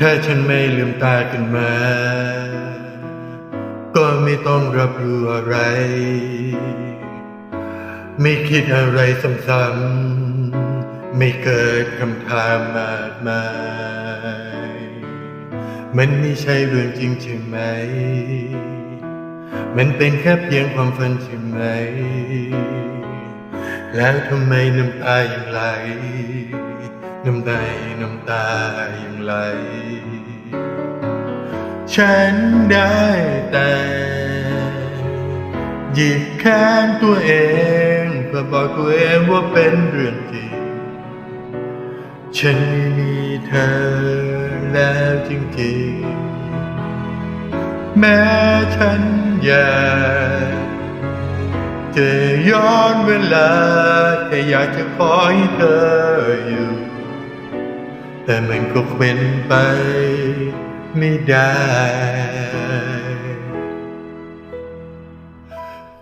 ถ้าฉันไม่ลืมตาขึ้นมา ก็ไม่ต้องรับรู้อะไร ไม่คิดอะไรซ้ำๆไม่เกิดคำถามมากมาย มันไม่ใช่เรื่องจริงใช่ไหม มันเป็นแค่เพียงความฝันใช่ไหม แล้วทำไมน้ำตายังไหล น้ำตาน้ำตายังไหล ฉันได้แต่หยิบแค้นตัวเอง เพื่อบอกตัวเองว่าเป็นเรื่องจริง ฉันไม่มีเธอแล้วจริงๆ แม้ฉันอยากจะย้อนเวลาแต่อยากจะขอให้เธออยู่ แต่มันก็เป็นไปไม่ได้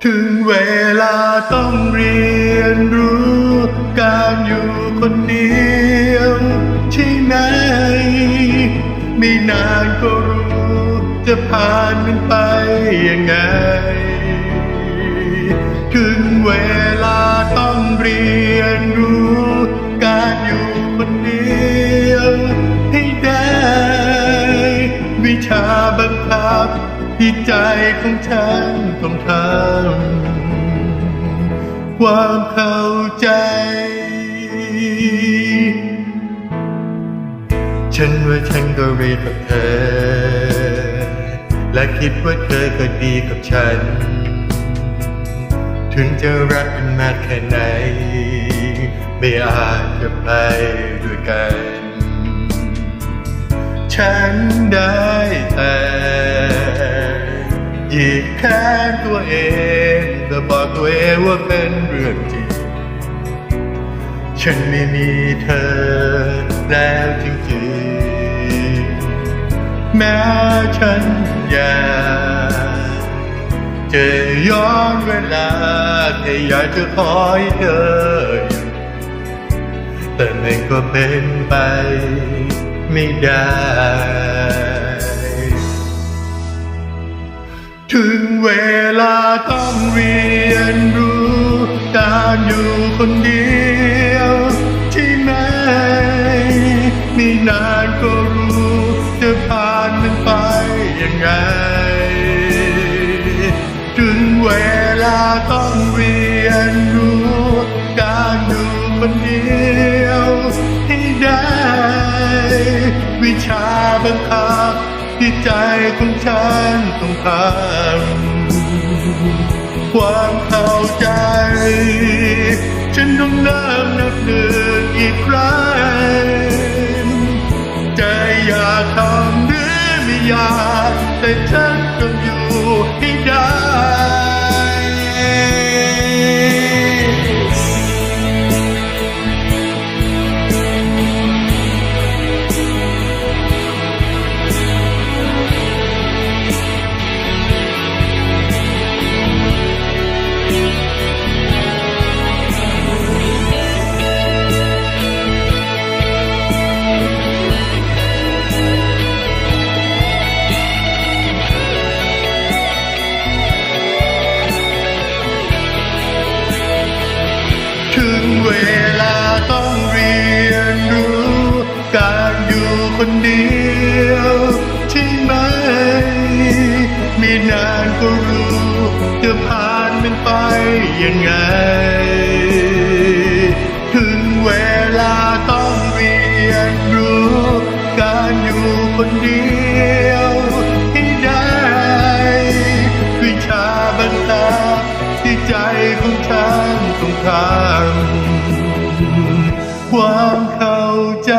ถึงเวลาต้องเรียนรู้การอยู่คนเดียวใช่ไหม ไม่นานก็รู้จะผ่านมันไปยังไง ถึงเวลาต้องเรียนรู้ ที่ใจของฉันต้องทำความเข้าใจ ฉันว่าฉันก็รีกับเธอ และคิดว่าเธอก็ดีกับฉัน ถึงจะรักกันมากแค่ไหน ไม่อาจจะไปด้วยกัน ฉันได้แต่ แค้นตัวเอง แต่บอกตัวเองว่าเป็นเรื่องจริง ฉันไม่มีเธอแล้วจริงๆ แม้ฉันอยากจะย้อนเวลาแต่อยากจะขอให้เธออยู่แต่มันก็เป็นไปไม่ได้ ถึงเวลาต้องเรียนรู้การอยู่คนเดียวใช่ไหมไม่นานก็รู้จะผ่านมันไปยังไง ถึงเวลาต้องเรียนรู้การอยู่คนเดียวให้ได้ วิชาบังคับ ที่ใจของฉันต้องทำความเข้าใจ ฉันต้องเริ่มนับหนึ่งอีกครั้งใจอยากทำหรือไม่อยากแต่ฉันต้องอยู่ให้ได้ เวลาต้องเรียนรู้ การอยู่คนเดียวใช่ไหม ไม่นานก็รู้ จะผ่านมันไปยังไง ใจของฉันต้องการความเข้าใจ